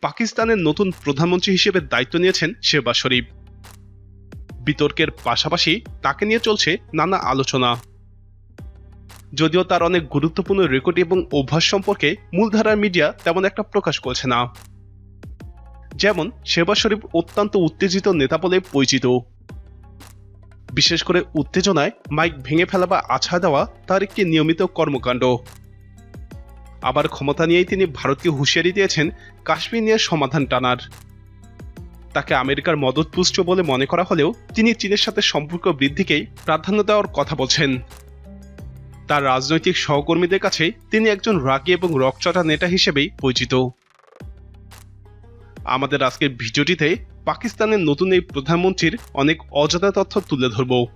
পাকিস্তানের নতুন প্রধানমন্ত্রী হিসেবে দায়িত্ব নিয়েছেন শেহবাজ শরীফ। বিতর্কের পাশাপাশি তাকে নিয়ে চলছে নানা আলোচনা। যদিও তার অনেক গুরুত্বপূর্ণ রেকর্ড এবং অভ্যাস সম্পর্কে মূলধারার মিডিয়া তেমন একটা প্রকাশ করছে না। যেমন শেহবাজ শরীফ অত্যন্ত উত্তেজিত নেতা বলে পরিচিত। বিশেষ করে উত্তেজনায় মাইক ভেঙে ফেলা বা আছা দেওয়া তার একটি নিয়মিত কর্মকাণ্ড। আবার ক্ষমতা নিয়েই তিনি ভারতকে হুঁশিয়ারি দিয়েছেন, কাশ্মীর নিয়ে সমাধান টানার। তাকে আমেরিকার মদতপুষ্ট বলে মনে করা হলেও তিনি চীনের সাথে সম্পর্ক বৃদ্ধিকেই প্রাধান্য দেওয়ার কথা বলছেন। তার রাজনৈতিক সহকর্মীদের কাছে তিনি একজন রাগী এবং রকচটা নেতা হিসেবেই পরিচিত। আমাদের আজকের ভিডিওটিতে পাকিস্তানের নতুন এই প্রধানমন্ত্রীর অনেক অজানা তথ্য তুলে ধরব।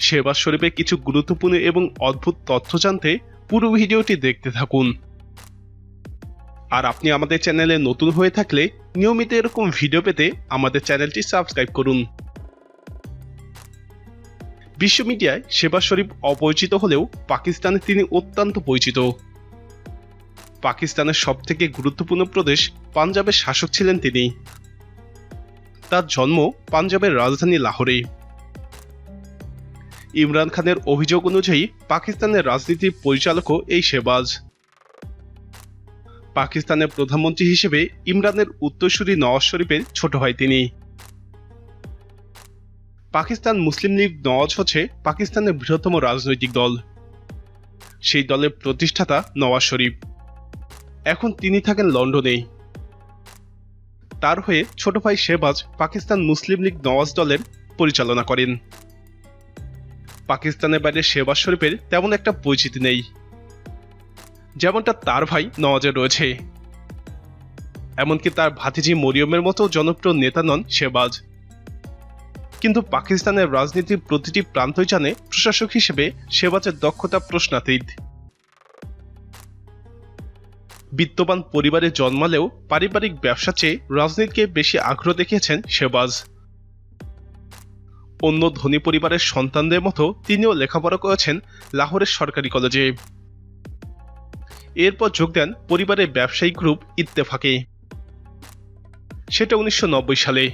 শেহবাজ শরীফের কিছু গুরুত্বপূর্ণ এবং অদ্ভুত তথ্য জানতে পুরো ভিডিওটি দেখতে থাকুন। আর আপনি আমাদের চ্যানেলে নতুন হয়ে থাকলে নিয়মিত এরকম ভিডিও পেতে আমাদের চ্যানেলটি সাবস্ক্রাইব করুন। বিশ্ব মিডিয়ায় সেবা শরীফ অপরিচিত হলেও পাকিস্তানে তিনি অত্যন্ত পরিচিত। পাকিস্তানের সবথেকে গুরুত্বপূর্ণ প্রদেশ পাঞ্জাবের শাসক ছিলেন তিনি। তার জন্ম পাঞ্জাবের রাজধানী লাহোরে। ইমরান খানের অভিযোগ অনুযায়ী পাকিস্তানের রাজনীতির পরিচালকও এই শেবাজ পাকিস্তানের প্রধানমন্ত্রী হিসেবে ইমরানের উত্তরসূরি নওয়াজ শরীফের ছোট ভাই তিনি। পাকিস্তান মুসলিম লীগ নওয়াজ হচ্ছে পাকিস্তানের বৃহত্তম রাজনৈতিক দল। সেই দলের প্রতিষ্ঠাতা নওয়াজ শরীফ। এখন তিনি থাকেন লন্ডনে। তার হয়ে ছোট ভাই শেবাজ পাকিস্তান মুসলিম লীগ নওয়াজ দলের পরিচালনা করেন। পাকিস্তানের বাইরে শেবাজ শরীফের তেমন একটা পরিচিতি নেই। যেমনটা তার ভাই নওয়াজের রয়েছে। এমনকি তার ভাতিজি মরিয়মের মতো জনপ্রিয় নেতা নন শেবাজ কিন্তু পাকিস্তানের রাজনীতির প্রতিটি প্রান্তই জানে প্রশাসক হিসেবে শেবাজের দক্ষতা প্রশ্নাতীত। বিত্তবান পরিবারে জন্মালেও পারিবারিক ব্যবসা চেয়ে রাজনীতিকে বেশি আগ্রহ দেখিয়েছেন শেবাজ অন্য ধনী পরিবারের সন্তানদের মতো তিনিও লেখাপড়া করেছেন লাহোরের সরকারি কলেজে। এরপর যোগ দেন পরিবারের ব্যবসায়িক গ্রুপ ইত্তেফাকে। সেটা উনিশশো নব্বই সালে।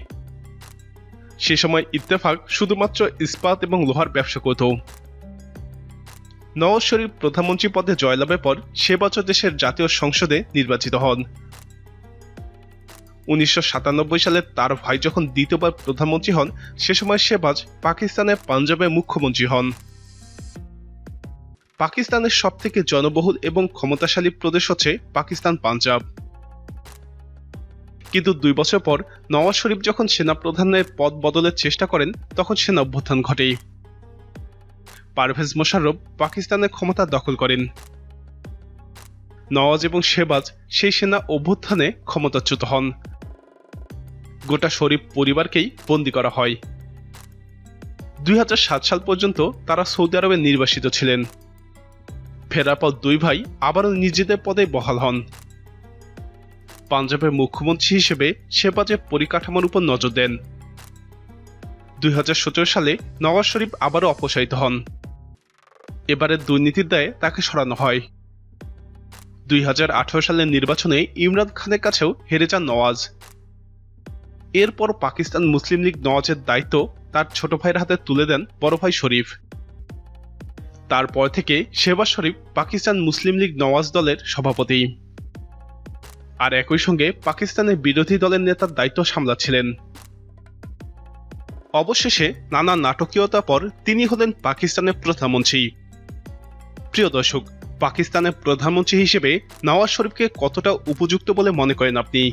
সে সময় ইত্তেফাক শুধুমাত্র ইস্পাত এবং লোহার ব্যবসা করত। নওয়াজ শরীফ প্রধানমন্ত্রী পদে জয়লাভের পর সে বছর দেশের জাতীয় সংসদে নির্বাচিত হন। উনিশশো সাতানব্বই সালে তার ভাই যখন দ্বিতীয়বার প্রধানমন্ত্রী হন, সে সময় শেবাজ পাকিস্তানের পাঞ্জাবের মুখ্যমন্ত্রী হন। পাকিস্তানের সবথেকে জনবহুল এবং ক্ষমতাশালী প্রদেশ হচ্ছে পাকিস্তান পাঞ্জাব। কিন্তু দুই বছর পর নওয়াজ শরীফ যখন সেনাপ্রধানের পদ বদলের চেষ্টা করেন, তখন সেনা অভ্যুত্থান ঘটে। পারভেজ মোশাররফ পাকিস্তানের ক্ষমতা দখল করেন। নওয়াজ এবং শেবাজ সেই সেনা অভ্যুত্থানে ক্ষমতাচ্যুত হন। গোটা শরীফ পরিবারকেই বন্দী করা হয়। দুই হাজার সাত সাল পর্যন্ত তারা সৌদি আরবে নির্বাসিত ছিলেন। ফেরার পর দুই ভাই আবারও নিজেদের পদে বহাল হন। পাঞ্জাবের মুখ্যমন্ত্রী হিসেবে শেবাজের পরিকাঠামোর উপর নজর দেন। দুই হাজার সতেরো সালে নওয়াজ শরীফ আবারও অপসারিত হন। এবারে দুর্নীতির দায়ে তাকে সরানো হয়। দুই হাজার আঠারো সালের নির্বাচনে ইমরান খানের কাছেও হেরে যান নওয়াজ। এরপর পাকিস্তান মুসলিম লীগ নওয়াজের দায়িত্ব তার ছোট ভাইয়ের হাতে তুলে দেন বড় ভাই শরীফ। তারপর থেকে শেবাজ শরীফ পাকিস্তান মুসলিম লীগ নওয়াজ দলের সভাপতি। আর একই সঙ্গে পাকিস্তানের বিরোধী দলের নেতার দায়িত্ব সামলাচ্ছিলেন। অবশেষে নানা নাটকীয়তা পর তিনি হলেন পাকিস্তানের প্রধানমন্ত্রী। প্রিয় দর্শক, পাকিস্তানের প্রধানমন্ত্রী হিসেবে নওয়াজ শরীফকে কতটা উপযুক্ত বলে মনে করেন আপনি?